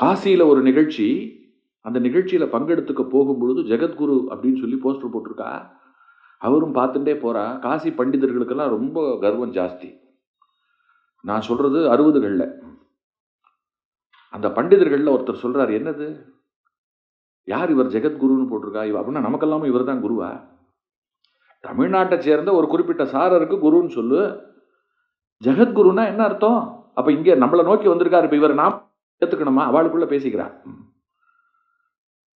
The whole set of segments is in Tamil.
காசியில் ஒரு நிகழ்ச்சி அந்த நிகழ்ச்சியில் பங்கெடுத்துக்க போகும்பொழுது ஜெகத்குரு அப்படின்னு சொல்லி போஸ்டர் போட்டிருக்கா? அவரும் பார்த்துட்டே போகிறா காசி பண்டிதர்களுக்கெல்லாம் ரொம்ப கர்வம் ஜாஸ்தி. நான் சொல்கிறது அறுபதுகளில். அந்த பண்டிதர்களில் ஒருத்தர் சொல்கிறார் என்னது? யார் இவர் ஜெகத்குருன்னு போட்டிருக்கா? இவ அப்படின்னா நமக்கெல்லாமும் இவர் தான் குருவா? தமிழ்நாட்டை சேர்ந்த ஒரு குறிப்பிட்ட சாரருக்கு குருன்னு சொல்லு. ஜெகத்குருன்னா என்ன அர்த்தம்? அப்போ இங்கே நம்மளை நோக்கி வந்திருக்காரு இப்போ இவர் நாம் எடுத்துக்கணுமா? அவளுக்குள்ளே பேசிக்கிறான்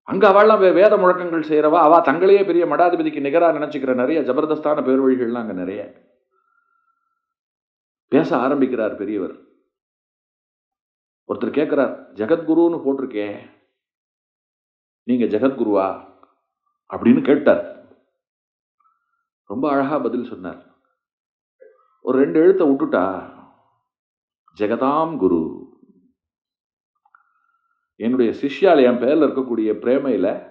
அங்கே அவள்லாம் வே- வேத முழக்கங்கள் செய்கிறவா அவள் தங்களையே பெரிய மடாதிபதிக்கு நிகராக நினச்சிக்கிற நிறைய ஜபர்தஸ்தான பேர் வழிகள்லாம் நிறைய. பேச ஆரம்பிக்கிறார் பெரியவர். ஒருத்தர் கேட்குறார் ஜெகத்குருன்னு போட்டிருக்கே. நீங்கள் ஜெகத்குருவா? அப்படின்னு கேட்டார். ரொம்ப அழகாக பதில் சொன்னார். ஒரு ரெண்டு எழுத்தை விட்டுட்டா ஜெகதாம் குரு. என்னுடைய சிஷ்யால் என் பேரில் இருக்கக்கூடிய பிரேமையில்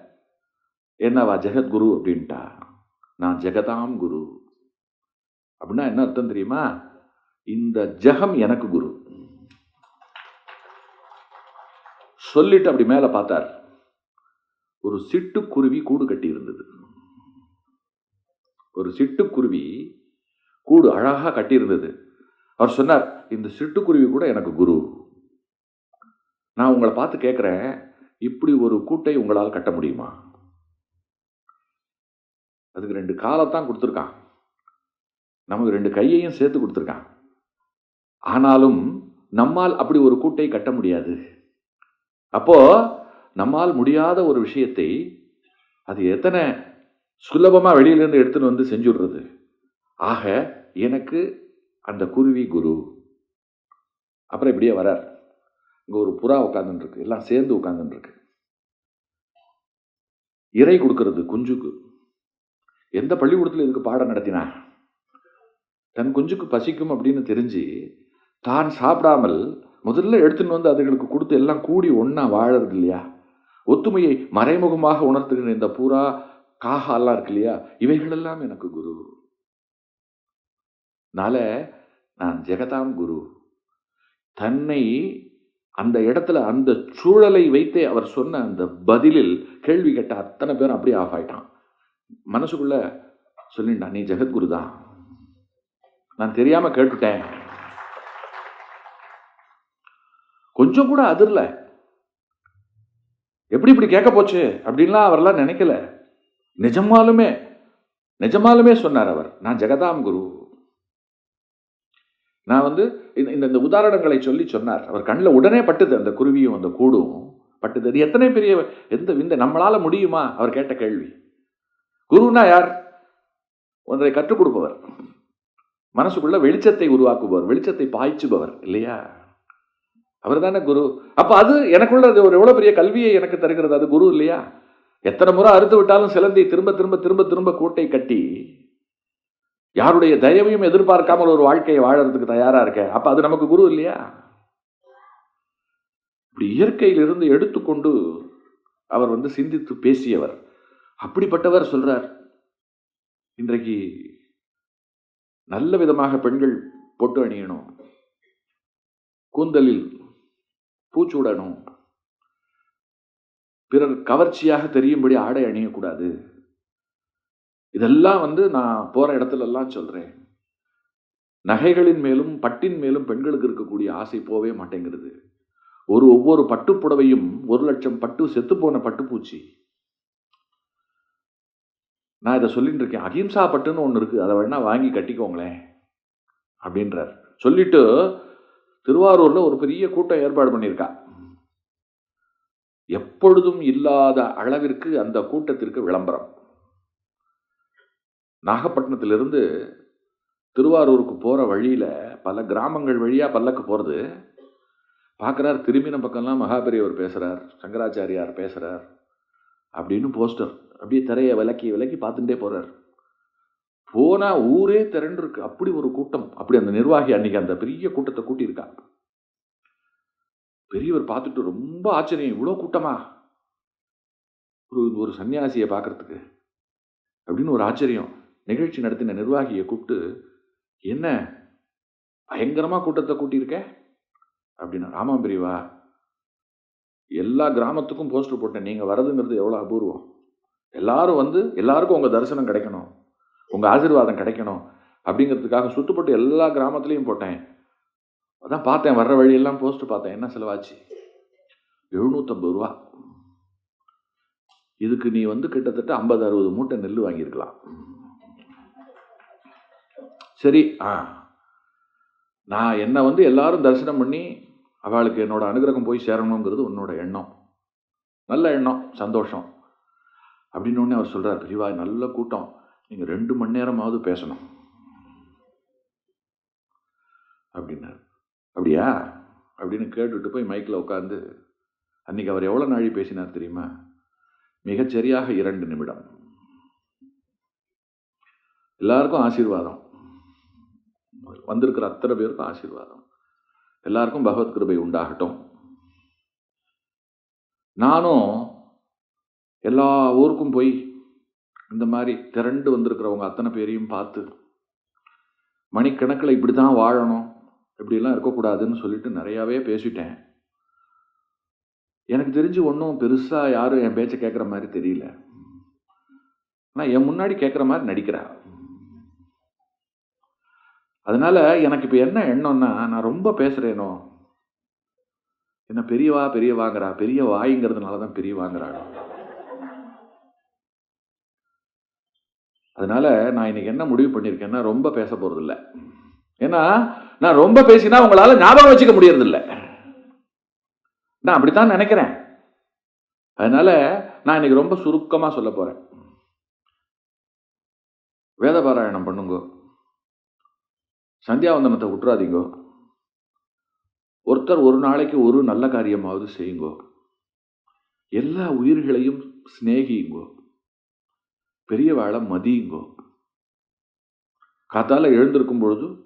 என்னவா ஜெகத்குரு அப்படின்ட்டா. நான் ஜெகதாம் குரு. அப்படின்னா என்ன அர்த்தம் தெரியுமா? இந்த ஜெகம் எனக்கு குரு. சொல்லிட்டு அப்படி மேலே பார்த்தார். ஒரு சிட்டுக்குருவி கூடு கட்டி இருந்தது. ஒரு சிட்டுக்குருவி கூடு அழகாக கட்டியிருந்தது அவர் சொன்னார் இந்த சிட்டுக்குருவி கூட எனக்கு குரு. நான் உங்களை பார்த்து கேட்குறேன் இப்படி ஒரு கூட்டை உங்களால் கட்ட முடியுமா? அதுக்கு ரெண்டு காலத்தான் கொடுத்துருக்கான். நமக்கு ரெண்டு கையையும் சேர்த்து கொடுத்துருக்கான். ஆனாலும் நம்மால் அப்படி ஒரு கூட்டை கட்ட முடியாது. அப்போ நம்மால் முடியாத ஒரு விஷயத்தை அது எத்தனை சுலபமாக வெளியிலேருந்து எடுத்துன்னு வந்து செஞ்சுடுறது? ஆக எனக்கு அந்த குருவி குரு. அப்புறம் இப்படியே வரார் இங்கே ஒரு புறா உட்காந்துருக்கு எல்லாம் சேர்ந்து உட்காந்துருக்கு இறை கொடுக்கறது குஞ்சுக்கு. எந்த பள்ளிக்கூடத்தில் இதுக்கு பாடம் நடத்தினா? தன் குஞ்சுக்கு பசிக்கும் அப்படின்னு தெரிஞ்சு தான் சாப்பிடாமல் முதல்ல எடுத்துன்னு வந்து அதுகளுக்கு கொடுத்து எல்லாம் கூடி ஒன்றா வாழறது இல்லையா? ஒத்துமையை மறைமுகமாக உணர்த்துகிற இந்த புறா காகாலாம் எல்லாம் இருக்கு இல்லையா? இவைகளெல்லாம் எனக்கு குரு. நால நான் ஜெகதாம் குரு. தன்னை அந்த இடத்துல அந்த சூழலை வைத்தே அவர் சொன்ன அந்த பதிலில் கேள்வி கேட்ட அத்தனை பேரும் அப்படியே ஆஃப் ஆயிட்டான். மனசுக்குள்ள சொல்லிட்டான் நீ ஜெகத்குரு தான். நான் தெரியாமல் கேட்டுட்டேன். கொஞ்சம் கூட அதிரல. எப்படி இப்படி கேட்க போச்சு? அப்படின்லாம் அவரெல்லாம் நினைக்கல. நிஜமாலுமே நிஜமாலுமே சொன்னார் அவர். நான் ஜெகதாம் குரு. நான் வந்து இந்த இந்த- இந்த உதாரணங்களை சொல்லி சொன்னார். அவர் கண்ணில் உடனே பட்டுது அந்த குருவியும் அந்த கூடும் பட்டுது. அது எத்தனை பெரிய எந்த இந்த நம்மளால் முடியுமா? அவர் கேட்ட கேள்வி. குருன்னா யார்? ஒன்றை கற்றுக் கொடுப்பவர். மனசுக்குள்ள வெளிச்சத்தை உருவாக்குபவர் வெளிச்சத்தை பாய்ச்சுபவர் இல்லையா? அவர் தானே குரு. அப்போ அது எனக்குள்ள அது ஒரு எவ்வளோ பெரிய கல்வியை எனக்கு தருகிறது? அது குரு இல்லையா? எத்தனை முறை அறுத்து விட்டாலும் சிலந்தி திரும்ப திரும்ப திரும்ப திரும்ப கூட்டை கட்டி யாருடைய தயவையும் எதிர்பார்க்காமல் ஒரு வாழ்க்கையை வாழறதுக்கு தயாராக இருக்க? அப்போ அது நமக்கு குரு இல்லையா? இப்படி இயற்கையிலிருந்து எடுத்துக்கொண்டு அவர் வந்து சிந்தித்து பேசியவர். அப்படிப்பட்டவர் சொல்கிறார் இன்றைக்கு நல்ல விதமாக பெண்கள் பொட்டு அணியணும் கூந்தலில் பூச்சூடணும் பிறர் கவர்ச்சியாக தெரியும்படி ஆடை அணியக்கூடாது. இதெல்லாம் வந்து நான் போகிற இடத்துலலாம் சொல்கிறேன் நகைகளின் மேலும் பட்டின் மேலும் பெண்களுக்கு இருக்கக்கூடிய ஆசை போவே மாட்டேங்கிறது. ஒரு ஒவ்வொரு பட்டுப்புடவையும் ஒரு லட்சம் பட்டு செத்துப்போன பட்டுப்பூச்சி. நான் இதை சொல்லிட்டு இருக்கேன். அகிம்சா பட்டுன்னு ஒன்று இருக்குது அதை வேணால் வாங்கி கட்டிக்கோங்களேன் அப்படின்றார். சொல்லிட்டு திருவாரூரில் ஒரு பெரிய கூட்டம் ஏற்பாடு பண்ணியிருக்கா. எப்பொழுதும் இல்லாத அளவிற்கு அந்த கூட்டத்திற்கு விளம்பரம். நாகப்பட்டினத்திலிருந்து திருவாரூருக்கு போகிற வழியில் பல கிராமங்கள் வழியாக பல்லக்கு போகிறது பார்க்குறார் திரும்பின பக்கம்லாம் மகாபெரியவர் பேசுகிறார் சங்கராச்சாரியார் பேசுகிறார் அப்படின்னு போஸ்டர். அப்படியே திரையை விலக்கி விலக்கி பார்த்துட்டே போகிறார் போனால் ஊரே திரண்டுருக்கு. அப்படி ஒரு கூட்டம். அப்படி அந்த நிர்வாகி அன்னைக்கு அந்த பெரிய கூட்டத்தை கூட்டியிருக்கா. பெரியவர் பார்த்துட்டு ரொம்ப ஆச்சரியம். இவ்வளோ கூட்டமா? ஒரு ஒரு சன்னியாசியை பார்க்கறதுக்கு. அப்படின்னு ஒரு ஆச்சரியம். நிகழ்ச்சி நடத்தின நிர்வாகியை கூப்பிட்டு என்ன? பயங்கரமாக கூட்டத்தை கூட்டியிருக்க? அப்படின்னா ஆமாம் பெரியவா எல்லா கிராமத்துக்கும் போஸ்டர் போட்டேன். நீங்கள் வரதுங்கிறது எவ்வளோ அபூர்வம். எல்லாரும் வந்து எல்லாருக்கும் உங்கள் தரிசனம் கிடைக்கணும். உங்கள் ஆசீர்வாதம் கிடைக்கணும். அப்படிங்கிறதுக்காக சுட்டுப்பட்டு எல்லா கிராமத்துலேயும் போட்டேன். அதான் பார்த்தேன் வர்ற வழியெல்லாம் போஸ்ட் பார்த்தேன். என்ன செலவாச்சு? எழுநூற்றம்பது ரூபா. இதுக்கு நீ வந்து கிட்டத்தட்ட ஐம்பது அறுபது மூட்டை நெல் வாங்கியிருக்கலாம். சரி ஆ. நான் என்னை வந்து எல்லாரும் தரிசனம் பண்ணி அவளுக்கு என்னோட அனுகிரகம் போய் சேரணுங்கிறது உன்னோட எண்ணம். நல்ல எண்ணம் சந்தோஷம். அப்படின்னு அவர் சொல்கிறார் பிரிவா நல்ல கூட்டம். நீங்கள் ரெண்டு மணி நேரமாவது பேசணும். அப்படின்னார். அப்படியா? அப்படின்னு கேட்டுட்டு போய் மைக்கில் உட்காந்து அன்றைக்கி அவர் எவ்வளோ நாழி பேசினார் தெரியுமா? மிகச்சரியாக இரண்டு நிமிடம். எல்லாருக்கும் ஆசீர்வாதம். வந்திருக்கிற அத்தனை பேருக்கும் ஆசீர்வாதம். எல்லாருக்கும் பகவத் கிருபை உண்டாகட்டும். நானும் எல்லா ஊருக்கும் போய் இந்த மாதிரி திரண்டு வந்திருக்கிறவங்க அத்தனை பேரையும் பார்த்து மணிக்கணக்கில் இப்படி தான் வாழணும் இப்படிலாம் இருக்கக்கூடாதுன்னு சொல்லிட்டு நிறையாவே பேசிட்டேன். எனக்கு தெரிஞ்சு ஒன்றும் பெருசாக யாரும் என் பேச்சை கேட்குற மாதிரி தெரியல. ஆனால் என் முன்னாடி கேட்குற மாதிரி நடிக்கிறா அதனால் எனக்கு இப்போ என்ன எண்ணம்னா நான் ரொம்ப பேசுகிறேனோ என்ன பெரியவா பெரியவாங்கிறா? பெரிய வாய்ங்கிறதுனால தான் பெரியவாங்கிறாள் அதனால நான் இன்னைக்கு என்ன முடிவு பண்ணியிருக்கேன்னா ரொம்ப பேச போகிறதில்ல ஏன்னா நான் ரொம்ப பேசினா உங்களால் ஞாபகம் வச்சுக்க முடியறதில்ல. நான் அப்படித்தான் நினைக்கிறேன். அதனால் நான் இன்னைக்கு ரொம்ப சுருக்கமாக சொல்ல போகிறேன் வேத பாராயணம் பண்ணுங்க. சந்தியாவந்தனத்தை விட்டுறாதீங்கோ. ஒருத்தர் ஒரு நாளைக்கு ஒரு நல்ல காரியமாவது செய்யுங்கோ. எல்லா உயிர்களையும் சிநேகியுங்கோ. பெரியவாளை மதியுங்கோ. காத்தால எழுந்திருக்கும் பொழுது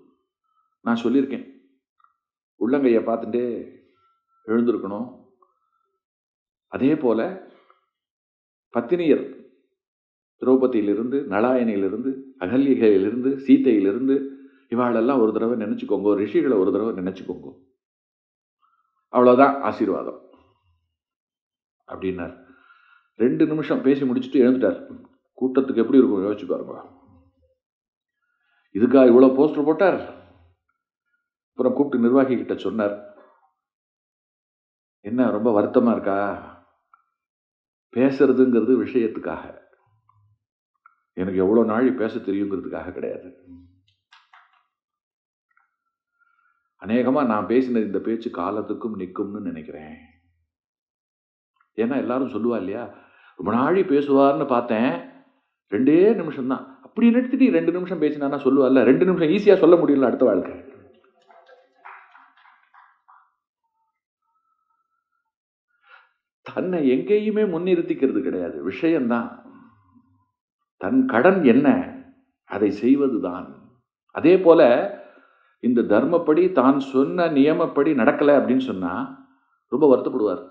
நான் சொல்லியிருக்கேன். உள்ளங்கையை பார்த்துட்டே எழுந்திருக்கணும். அதே போல் பத்தினியர் திரௌபதியிலிருந்து நலாயனிலிருந்து அகல்யிகையிலிருந்து சீத்தையிலிருந்து இவாளெல்லாம் ஒரு தடவை நினச்சிக்கோங்க. ரிஷிகளை ஒரு தடவை நினச்சிக்கோங்க. அவ்வளோதான் ஆசீர்வாதம். அப்படின்னார். ரெண்டு நிமிஷம் பேசி முடிச்சுட்டு எழுந்துட்டார். கூட்டத்துக்கு எப்படி இருக்கும் யோசிச்சு பாருங்க. இதுக்கா இவ்வளோ போஸ்டர் போட்டார். அப்புறம் கூப்பிட்டு நிர்வாகி கிட்ட சொன்னார். என்ன ரொம்ப வருத்தமாக இருக்கா? பேசுறதுங்கிறது விஷயத்துக்காக. எனக்கு எவ்வளோ நாழி பேச தெரியுங்கிறதுக்காக கிடையாது. அநேகமாக நான் பேசின இந்த பேச்சு காலத்துக்கும் நிற்கும்னு நினைக்கிறேன். ஏன்னா எல்லாரும் சொல்லுவா இல்லையா? ரொம்ப நாழி பேசுவார்னு பார்த்தேன். ரெண்டே நிமிஷம் தான். அப்படி நிறுத்திட்டு ரெண்டு நிமிஷம் பேசினா சொல்லுவாள்ல ரெண்டு நிமிஷம் ஈஸியாக சொல்ல முடியல அடுத்த வாழ்க்கை? தன்னை எங்கேயுமே முன்னிறுத்திக்கிறது கிடையாது. விஷயம்தான். தன் கடன் என்ன? அதை செய்வதுதான். அதே போல இந்த தர்மப்படி தான் சொன்ன நியமப்படி நடக்கலை அப்படின்னு சொன்னால் ரொம்ப வருத்தப்படுவார்.